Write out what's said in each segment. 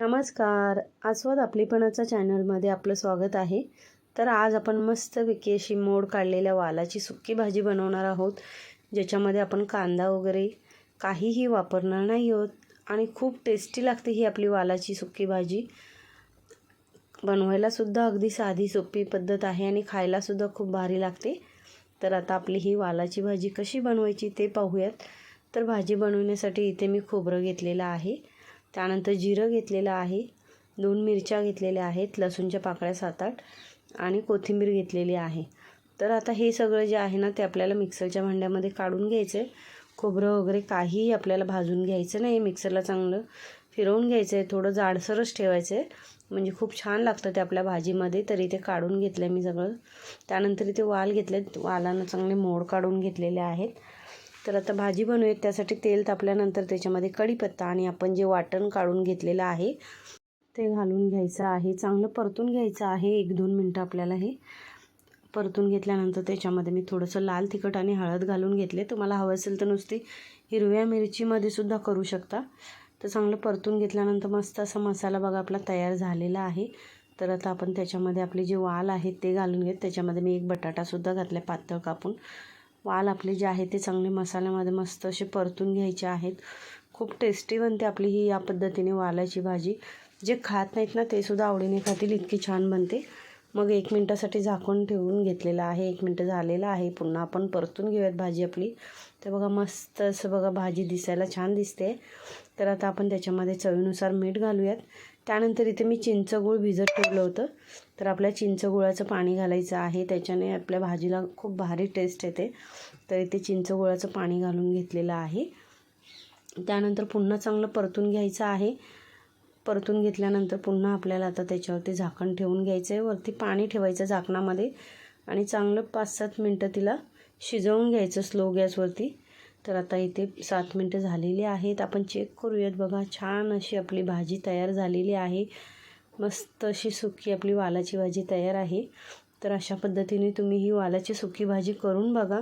नमस्कार. आस्वाद आपलीपणाचा चॅनलमध्ये आपलं स्वागत आहे. तर आज आपण मस्तपैकी अशी मोड काढलेल्या वालाची सुक्की भाजी बनवणार आहोत. ज्याच्यामध्ये आपण कांदा वगैरे काहीही वापरणार नाही आहोत आणि खूप टेस्टी लागते ही आपली वालाची सुक्की भाजी. बनवायलासुद्धा अगदी साधी सोपी पद्धत आहे आणि खायलासुद्धा खूप भारी लागते. तर आता आपली ही वालाची भाजी कशी बनवायची ते पाहूयात. तर भाजी बनवण्यासाठी इथे मी खोबरं घेतलेलं आहे. त्यानंतर जिरं घेतलेलं आहे दोन मिरच्या घेतलेल्या आहेत लसूणच्या पाकळ्या सात आठ आणि कोथिंबीर घेतलेली आहे. तर आता हे सगळं जे आहे ना ते आपल्याला मिक्सरच्या भांड्यामध्ये काढून घ्यायचं आहे खोबरं वगैरे काहीही आपल्याला भाजून घ्यायचं नाही. मिक्सरला चांगलं फिरवून घ्यायचं आहे थोडं जाडसरच ठेवायचं आहे म्हणजे खूप छान लागतं ते आपल्या भाजीमध्ये. तरी ते काढून घेतलं आहे मी सगळं. त्यानंतर इथे वाल घेतले वालानं चांगले मोड काढून घेतलेले आहेत. तर आता भाजी बनवूयात. त्यासाठी तेल तापल्यानंतर त्याच्यामध्ये कढीपत्ता आणि आपण जे वाटण काढून घेतलेलं आहे ते घालून घ्यायचं आहे. चांगलं परतून घ्यायचं आहे. एक दोन मिनटं आपल्याला हे परतून घेतल्यानंतर त्याच्यामध्ये मी थोडंसं लाल तिखट आणि हळद घालून घेतले. तुम्हाला हवं असेल तर नुसती हिरव्या मिरचीमध्ये सुद्धा करू शकता. तर चांगलं परतून घेतल्यानंतर मस्त असा मसाला बघा आपला तयार झालेला आहे. तर आता आपण त्याच्यामध्ये आपले जे वाल आहेत ते घालून घेत. त्याच्यामध्ये मी एक बटाटासुद्धा घातला पातळ कापून. वाल आपले जे आहे ते चांगले मसाल्यामध्ये मस्त असे परतून घ्यायचे आहेत. खूप टेस्टी बनते आपली ही या पद्धतीने वालाची भाजी. जे खात नाहीत ना ते सुद्धा आवडीने खातील इतकी छान बनते. मग एक मिनटासाठी झाकून ठेवून घेतलेलं आहे. एक मिनटं झालेलं आहे. पुन्हा आपण परतून घेऊयात भाजी आपली. तर बघा मस्त असं बघा भाजी दिसायला छान दिसते. तर आता आपण त्याच्यामध्ये चवीनुसार मीठ घालूयात. त्यानंतर इथे मी चिंचगूळ भिजत ठेवलं होतं. तर आपल्या चिंचगुळाचं पाणी घालायचं आहे. त्याच्याने आपल्या भाजीला खूप भारी टेस्ट येते. तर इथे चिंचगुळाचं पाणी घालून घेतलेलं आहे. त्यानंतर पुन्हा चांगलं परतून घ्यायचं आहे. परतून घेतल्यानंतर पुन्हा आपल्याला आता त्याच्यावरती झाकण ठेवून घ्यायचं आहे वरती पाणी ठेवायचं झाकणामध्ये. आणि चांगलं पाच सात मिनटं तिला शिजवून घ्यायचं स्लो गॅसवरती तर आता इथे सात मिनटं झालेली आहेत. आपण चेक करूयात. बघा छान अशी आपली भाजी तयार झालेली आहे. मस्त अशी सुकी आपली वालाची भाजी तयार आहे. तर अशा पद्धतीने तुम्ही ही वालाची सुकी भाजी करून बघा.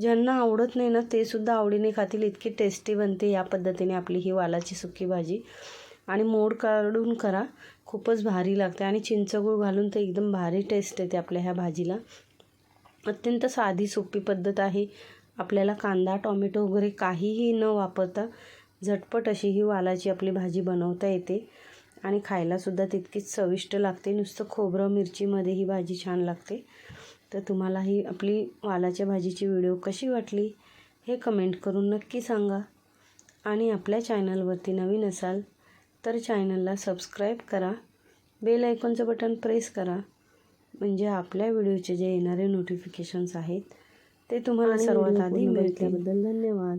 ज्यांना आवडत नाही ना ते सुद्धा आवडीने खातील. इतकी टेस्टी बनते या पद्धतीने आपली ही वालाची सुकी भाजी. आणि मोड काढून करा. खूपच भारी लागते. आणि चिंचगूळ घालून तर एकदम भारी टेस्ट येते आपल्या ह्या भाजीला. अत्यंत साधी सोपी पद्धत आहे. आपल्याला कांदा टॉमॅटो वगैरे काहीही न वापरता झटपट अशी ही वालाची आपली भाजी बनवता येते. आणि खायलासुद्धा तितकीच चविष्ट लागते. नुसतं खोबरं मिरचीमध्ये ही भाजी छान लागते. तर तुम्हाला ही आपली वालाच्या भाजीची व्हिडिओ कशी वाटली हे कमेंट करून नक्की सांगा. आणि आपल्या चॅनलवरती नवीन असाल तर चॅनलला सबस्क्राईब करा. बेल आयकॉनचं बटन प्रेस करा. म्हणजे आपल्या व्हिडिओचे जे येणारे नोटिफिकेशन्स आहेत ते तुम्हाला सर्वात आधी मिळतील. धन्यवाद.